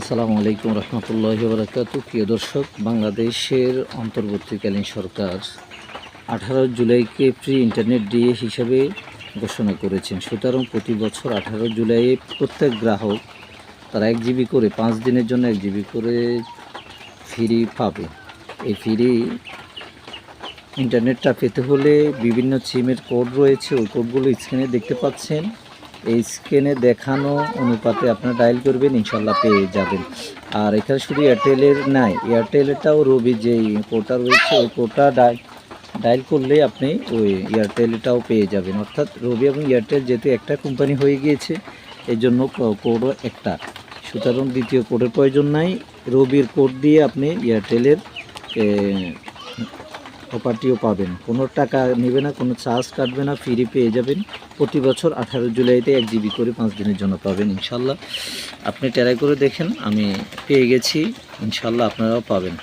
আসসালামু আলাইকুম রহমতুল্লাহ বরকাত। প্রিয় দর্শক, বাংলাদেশের অন্তর্বর্তীকালীন সরকার আঠারো জুলাইকে প্রি ইন্টারনেট ডে হিসাবে ঘোষণা করেছেন। সুতরাং প্রতি বছর আঠারো জুলাইয়ে প্রত্যেক গ্রাহক তারা এক জিবি করে, পাঁচ দিনের জন্য এক জিবি করে ফ্রি পাবে। এই ফ্রি ইন্টারনেটটা পেতে হলে বিভিন্ন সিমের কোড রয়েছে। ওই কোডগুলো স্ক্রিনে দেখতে পাচ্ছেন। এই স্ক্রিনে দেখানো অনুপাতে আপনারা ডায়াল করবেন ইনশাল্লাহ পেয়ে যাবেন। আর এখানে শুধু এয়ারটেলের নাই এয়ারটেলেরটাও রবি যে কোডটা রয়েছে, ওই কোডটা ডায়াল ডায়াল করলে আপনি ওই এয়ারটেলটাও পেয়ে যাবেন। অর্থাৎ রবি এবং এয়ারটেল যেহেতু একটা কোম্পানি হয়ে গিয়েছে এই জন্য কোডও একটা। সুতরাং দ্বিতীয় কোডের প্রয়োজন নাই, রবির কোড দিয়ে আপনি এয়ারটেলের অফারটিও পাবেন। কোনো টাকা নেবে না, কোনো চার্জ কাটবে না ফ্রি পেয়ে যাবেন। প্রতি বছর আঠারো জুলাইতে এক জিবি করে পাঁচ দিনের জন্য পাবেন, ইনশাল্লাহ। আপনি ট্রাই করে দেখেন, আমি পেয়ে গেছি, ইনশাল্লাহ আপনারাও পাবেন।